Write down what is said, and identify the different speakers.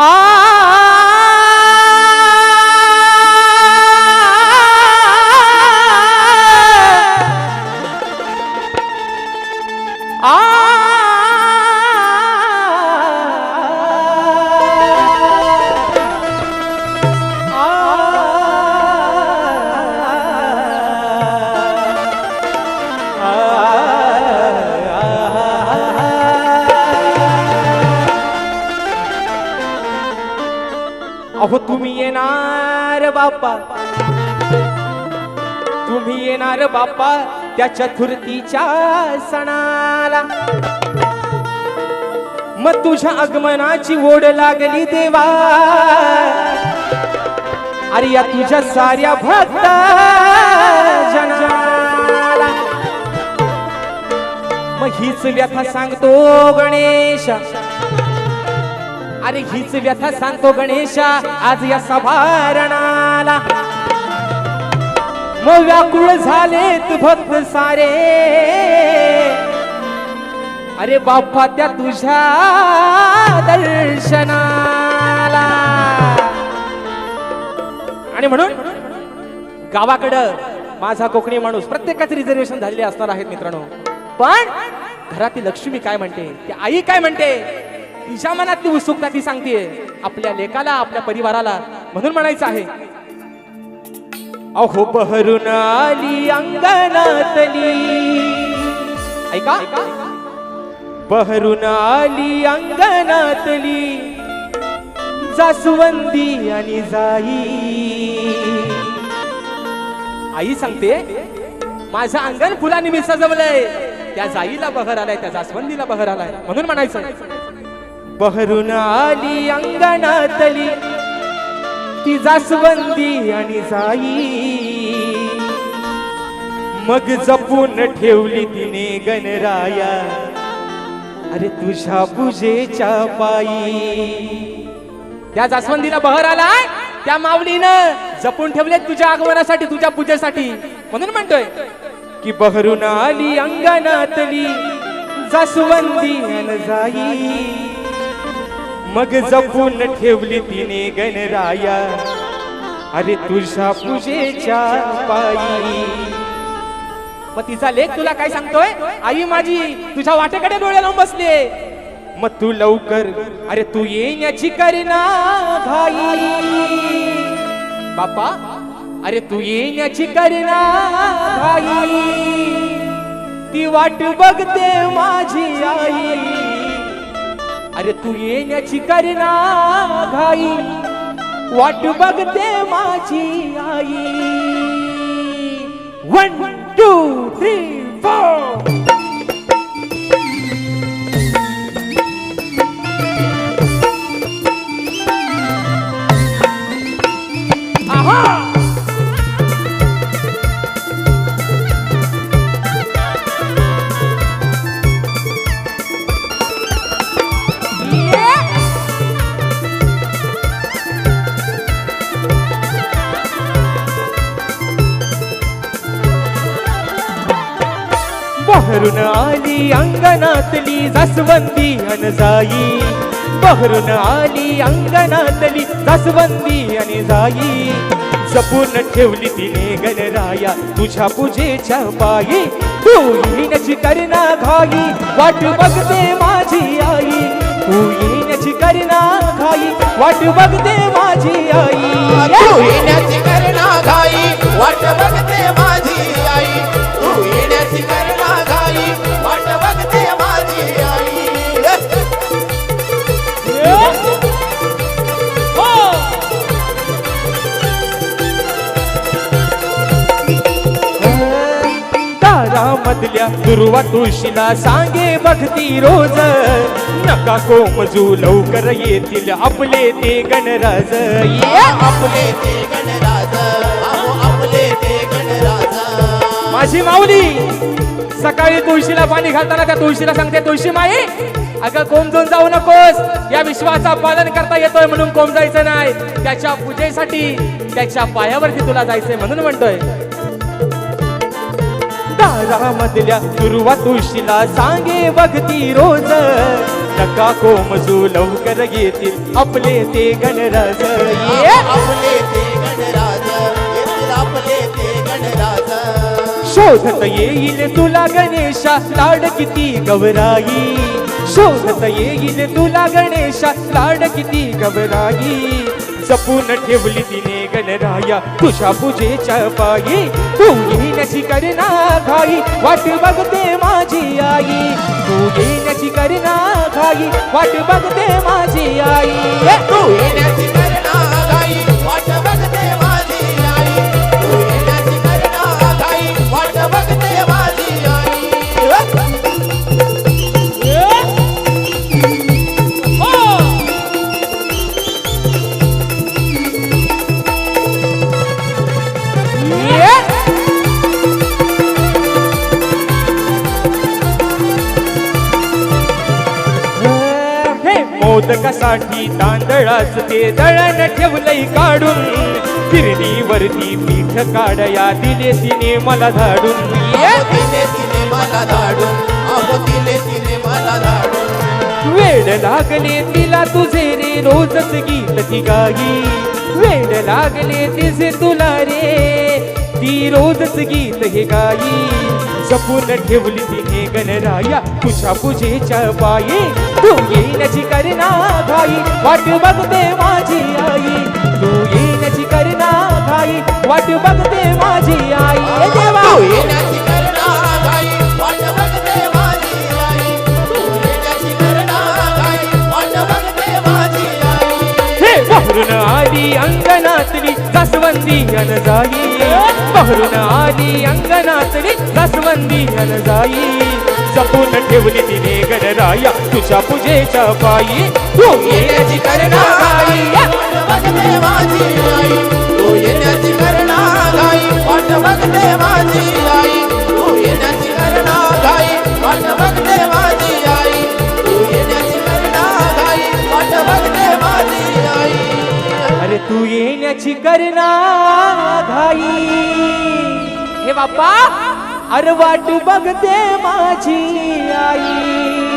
Speaker 1: 啊。अहो तुम्ही येणार बाप्पा तुम्ही येणार बाप्पा त्या चतुर्थीच्या सणाला. मग तुझ्या आगमनाची ओढ लागली देवा. अरे या तुझ्या साऱ्या भक्त जनाला मग हीच व्यथा सांगतो गणेश. अरे हीच व्यथा सांगतो गणेशा आज या सभारणाला. मग व्याकुळ झालेत भक्त सारे. अरे बाप्पा त्या तुझ्या दर्शनाला. आणि म्हणून गावाकडं माझा कोकणी माणूस प्रत्येकाचे रिझर्वेशन झालेले असणार आहेत मित्रांनो. पण घरातील लक्ष्मी काय म्हणते? ती आई काय म्हणते? तिच्या मनातली उत्सुकता ती सांगते आपल्या लेकाला आपल्या परिवाराला म्हणून म्हणायचं आहे. अहो बहरून आली अंगणातली. ऐका. बहरून आली अंगणातली. जासवंदी आणि जाई. आई सांगते माझं अंगण फुलांनी मी सजवलंय. त्या जाईला बहर आलाय त्या जास्वंदीला बहर आलाय म्हणून म्हणायचं. बहरून आली अंगणातली ती जास्वंदी आणि जाई मग जपून ठेवली तिने गणराया. अरे तुझ्या पूजेच्या पायी. त्या जास्वंदीला बहर आलाय त्या माऊलीनं जपून ठेवले तुझ्या आगमनासाठी तुझ्या पूजेसाठी. म्हणून म्हणतोय की बहरून आली अंगणातली जास्वंदी अन जाई मग जपून ठेवली तिने गणराया. अरे तुझ्या पूजेच्या पायी. मग तिचा लेख तुला काय सांगतोय? आई माझी तुझ्या वाटेकडे डोळे लावून बसले मग तू लवकर अरे तू येण्याची करीना घाई बापा अरे तू येण्याची करीना घाई ती वाट बघते माझी आई. अरे तू येण्याची करीना घाई. वाट बघते माझी आई. वन बहरून आली अंगणातली जास्वंदी अन जाई. बहरून आली अंगणातली जास्वंदी आणि जाई. जपून ठेवली तिने गणराया तुझ्या पूजेच्या पायी. तू येण्याची करणा घाई वाट बघते माझी आई. तू येण्याची
Speaker 2: करणा घाई वाट बघते माझी आई. तू येण्याची करणा
Speaker 1: दारामधल्या दुर्वा तुळशीला सांगे भक्ती रोज. नका कोमजू लवकर येतील आपले ते गणराज.
Speaker 2: आपले ते गणराज. आपले ते गणराज.
Speaker 1: माझी माऊली सकाळी तुळशीला पाणी घालताना त्या तुळशीला सांगते तुळशी माई अगं कोमजून जाऊ नकोस. या विश्वाचा पालन करता येतोय म्हणून कोम जायचं नाही. त्याच्या पूजेसाठी त्याच्या पायावरती तुला जायचंय म्हणून म्हणतोय. दारामधल्या दुर्वा तुळशीला सांगे बघती रोज. नका कोमजू लवकर येतील आपले ते गणराज. ये.
Speaker 2: आपले ते गणराज आपले ते गणराज.
Speaker 1: शोधत येईल तुला गणेशा लाड किती गवराई. शोधत येईल तुला गणेशा लाड किती गवराई. जपून ठेवली तिने गणराया तुझ्या पूजेच्या पायी. तू येण्याची करणा घाई वाट बघते माझी आई. तू येण्याची
Speaker 2: करणा घाई वाट बघते माझी आई. तू येण्याची
Speaker 1: मोदकासाठी तांदळाच ते दळण ठेवलंय काढून. फिरणीवरती पीठ काढया दिले तिने मला धाडून
Speaker 2: तिने तिने मला धाडून अहो तिने तिने मला धाडून
Speaker 1: वेड लागले तिला तुझे रे रोजच गीत ती गाई. वेड लागले तिचे तुला रे ती रोजच गीत हे गाई. जपून ठेवली तिने गणराया तुझ्या पूजेच्या पायी. तू येण्याची करना घाई वाट बघते माझी आई. तू येण्याची करना घाई वाट बघते माझी आई. देवा!
Speaker 2: येण्याची करणा घाई वाट बघते माझी आई. तू येण्याची करणा घाई वाट बघते माझी आई.
Speaker 1: हे बहरून आली अंगणातली जास्वंदी जाई. बहरून आली अंगणातली जास्वंदी जाई. जपून ठेवली तिने गणराया. तुझ्या पूजेच्या पायी तू येण्याची करना घाई
Speaker 2: वाट बघते माझी आई तू येण्याची करणा घाई वाट बघते माझी आई तू येण्याची करणा घाई वाट बघते माझी आई तू येण्याची करणा घाई वाट बघते माझी आई.
Speaker 1: अरे तू येण्याची करना घाई हे बाप्पा! अरे वाट बघते माझी आई.